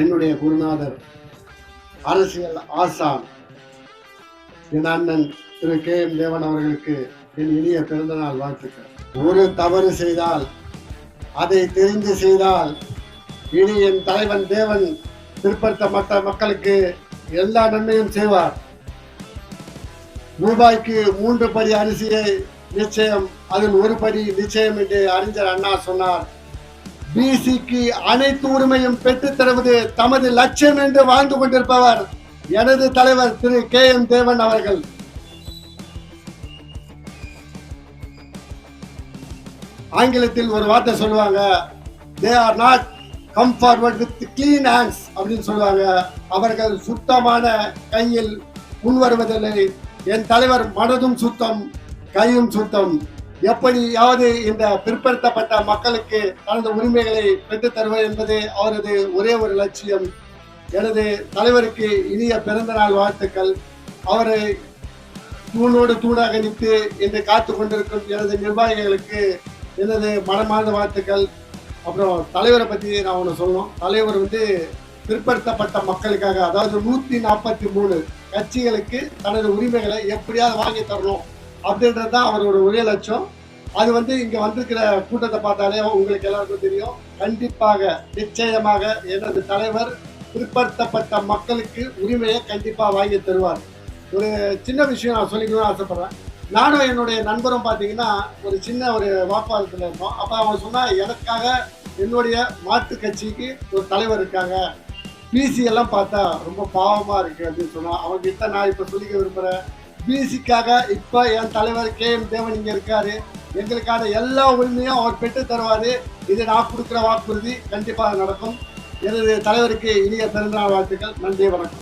என்னுடைய குருநாதர் அரசியல் ஆசான் என் அண்ணன் திரு கே எம் தேவன் அவர்களுக்கு என் இனிய பிறந்தநாள் வாழ்த்துக்கள். ஒரு தவறு செய்தால் அதை தெரிந்து செய்தால் இனி என் தலைவன் தேவன் பிற்படுத்தப்பட்ட மக்களுக்கு எல்லா நன்மையும் செய்வார். ரூபாய்க்கு மூன்று படி அரிசியை நிச்சயம் அதில் ஒரு படி நிச்சயம் என்று அறிஞர் அண்ணா சொன்னார். பிசிக்கு அனைத்து உரிமையும் பெற்றுத்தருவது தமது லட்சியம் என்று வாழ்ந்து கொண்டிருப்பவர் எனது தலைவர் திரு கே எம் தேவன் அவர்கள். ஆங்கிலத்தில் ஒரு வார்த்தை சொல்லுவாங்க they are not come forward with clean hands அப்படின்னு சொல்லுவாங்க. அவர்கள் சுத்தமான கையில் முன் வருவதில்லை என் தலைவர் மனதும் சுத்தம் கையும் சுத்தம். எப்படியாவது இந்த பிற்படுத்தப்பட்ட மக்களுக்கு தனது உரிமைகளை பெற்றுத் தருவது என்பது அவரது ஒரே ஒரு லட்சியம். எனது தலைவருக்கு இனிய பிறந்த நாள் வாழ்த்துக்கள். அவரை தூணோடு தூணாக நிற்று இன்று காத்து கொண்டிருக்கும் எனது நிர்வாகிகளுக்கு எனது மனமார்ந்த வாழ்த்துக்கள். அப்புறம் தலைவரை பற்றி நான் ஒன்று சொல்லணும். தலைவர் வந்து பிற்படுத்தப்பட்ட மக்களுக்காக அதாவது நூற்றி நாற்பத்தி மூணு கட்சிகளுக்கு தனது உரிமைகளை எப்படியாவது வாங்கி தரணும். அப்படின்றது தான் அவரோட ஒரே லட்சம். அது வந்து இங்கே வந்திருக்கிற கூட்டத்தை பார்த்தாலே உங்களுக்கு எல்லாருக்கும் தெரியும். கண்டிப்பாக நிச்சயமாக எனது தலைவர் பிற்படுத்தப்பட்ட மக்களுக்கு உரிமையை கண்டிப்பாக வாங்கி தருவார். ஒரு சின்ன விஷயம் நான் சொல்லிக்கணும்னு ஆசைப்பட்றேன். நானும் என்னுடைய நண்பரும் பார்த்தீங்கன்னா ஒரு சின்ன ஒரு வாக்குவாதத்தில் இருந்தோம் அப்போ அவன் சொன்னால் எனக்காக என்னுடைய மாட்டு கட்சிக்கு ஒரு தலைவர் இருக்காங்க. பிசி எல்லாம் பார்த்தா ரொம்ப பாவமாக இருக்குது அப்படின்னு சொன்னான் அவன்கிட்ட நான் இப்போ சொல்லிக்க விரும்புகிறேன் பிசிக்காக இப்போ என் தலைவர் கே எம் தேவன் இங்கே இருக்காரு. எங்களுக்கான எல்லா உரிமையும் அவர் பெற்று தருவார். இது நான் கொடுக்குற வாக்குறுதி கண்டிப்பாக நடக்கும். எனது தலைவருக்கு இனிய பிறந்தநாள் வாழ்த்துக்கள். நன்றி வணக்கம்.